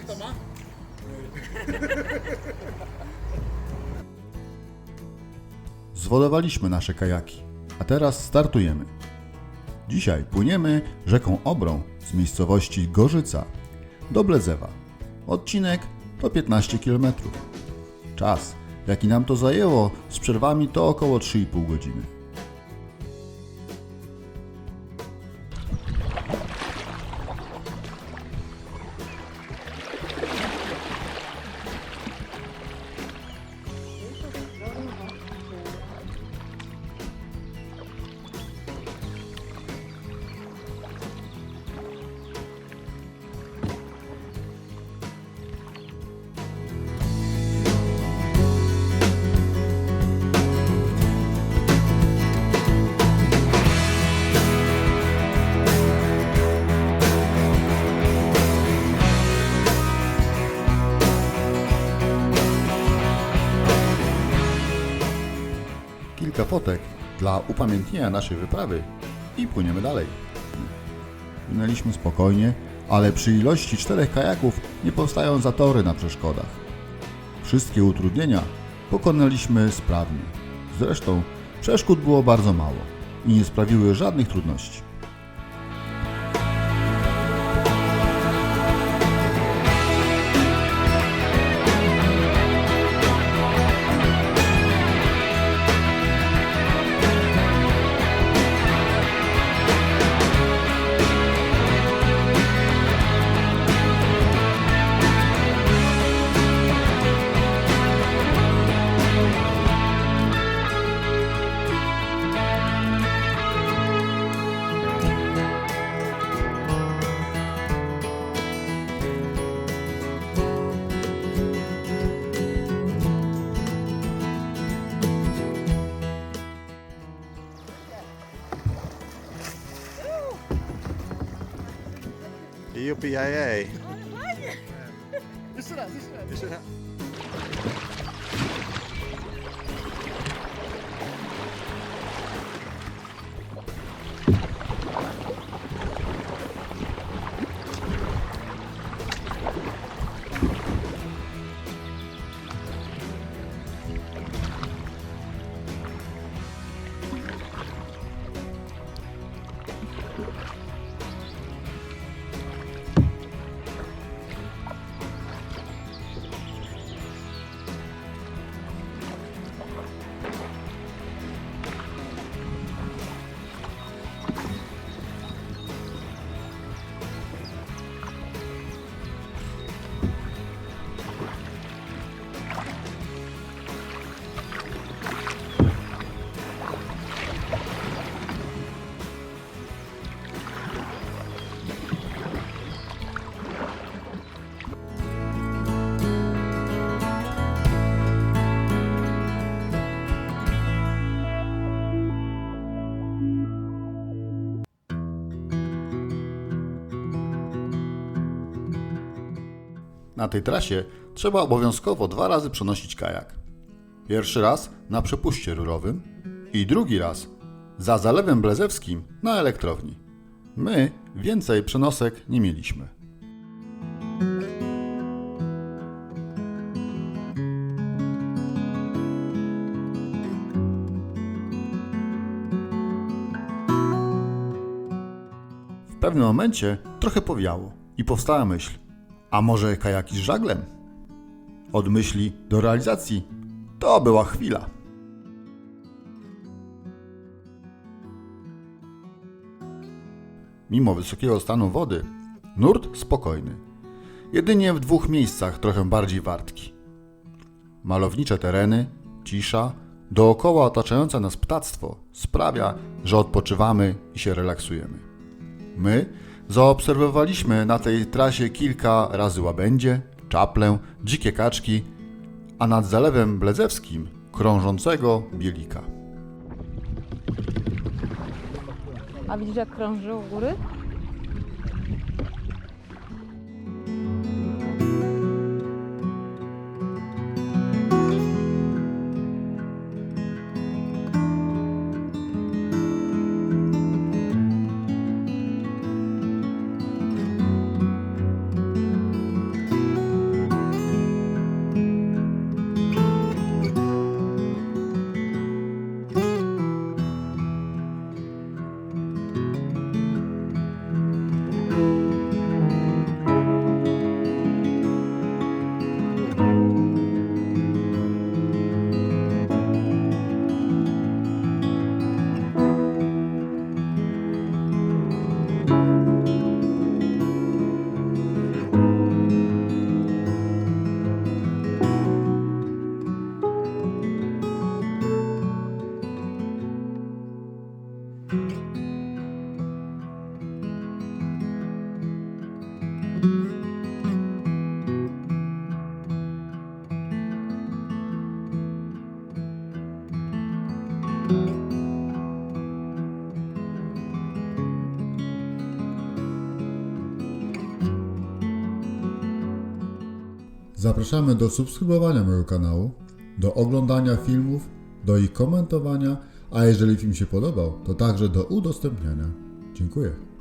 Kto ma? Zwodowaliśmy nasze kajaki, a teraz startujemy. Dzisiaj płyniemy rzeką Obrą z miejscowości Gorzyca do Bledzewa. Odcinek to 15 km. Czas, jaki nam to zajęło z przerwami to około 3,5 godziny. Fotek dla upamiętnienia naszej wyprawy i płyniemy dalej. Płynęliśmy spokojnie, ale przy ilości czterech kajaków nie powstają zatory na przeszkodach. Wszystkie utrudnienia pokonaliśmy sprawnie. Zresztą przeszkód było bardzo mało i nie sprawiły żadnych trudności. UPIA. Jeszcze raz, jeszcze raz. Na tej trasie trzeba obowiązkowo dwa razy przenosić kajak. Pierwszy raz na przepuście rurowym i drugi raz za zalewem blezewskim na elektrowni. My więcej przenosek nie mieliśmy. W pewnym momencie trochę powiało i powstała myśl, a może kajaki z żaglem? Od myśli do realizacji to była chwila. Mimo wysokiego stanu wody, nurt spokojny. Jedynie w dwóch miejscach trochę bardziej wartki. Malownicze tereny, cisza, dookoła otaczające nas ptactwo sprawia, że odpoczywamy i się relaksujemy. My zaobserwowaliśmy na tej trasie kilka razy łabędzie, czaplę, dzikie kaczki, a nad zalewem blezewskim krążącego bielika. A widzisz jak krąży u góry? Zapraszamy do subskrybowania mojego kanału, do oglądania filmów, do ich komentowania, a jeżeli film się podobał, to także do udostępniania. Dziękuję.